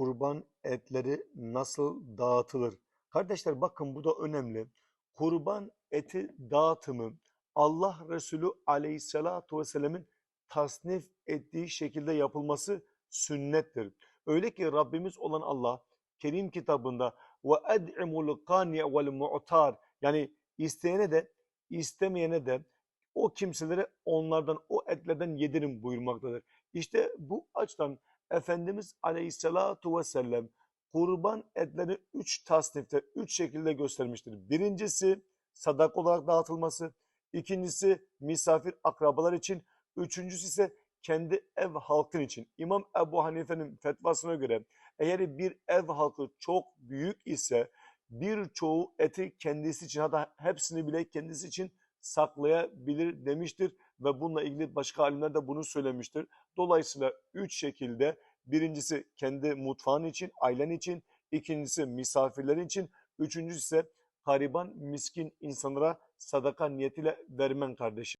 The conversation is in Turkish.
kurban etleri nasıl dağıtılır? Kardeşler bakın bu da önemli. Kurban eti dağıtımı Allah Resulü aleyhissalatu vesselam'ın tasnif ettiği şekilde yapılması sünnettir. Öyle ki Rabbimiz olan Allah Kerim kitabında ve ed'imul kaniye vel mu'tar yani isteyene de istemeyene de o kimselere onlardan o etlerden yedirin buyurmaktadır. İşte bu açıdan Efendimiz Aleyhisselatu Vesselam kurban etlerini üç tasnifte, üç şekilde göstermiştir. Birincisi sadak olarak dağıtılması, ikincisi misafir akrabalar için, üçüncüsü ise kendi ev halkın için. İmam Ebu Hanife'nin fetvasına göre eğer bir ev halkı çok büyük ise birçoğu eti kendisi için hatta hepsini bile kendisi için saklayabilir demiştir ve bununla ilgili başka alimler de bunu söylemiştir. Dolayısıyla üç şekilde birincisi kendi mutfağın için, ailen için, ikincisi misafirlerin için, üçüncüsü ise gariban, miskin insanlara sadaka niyetiyle vermen kardeşim.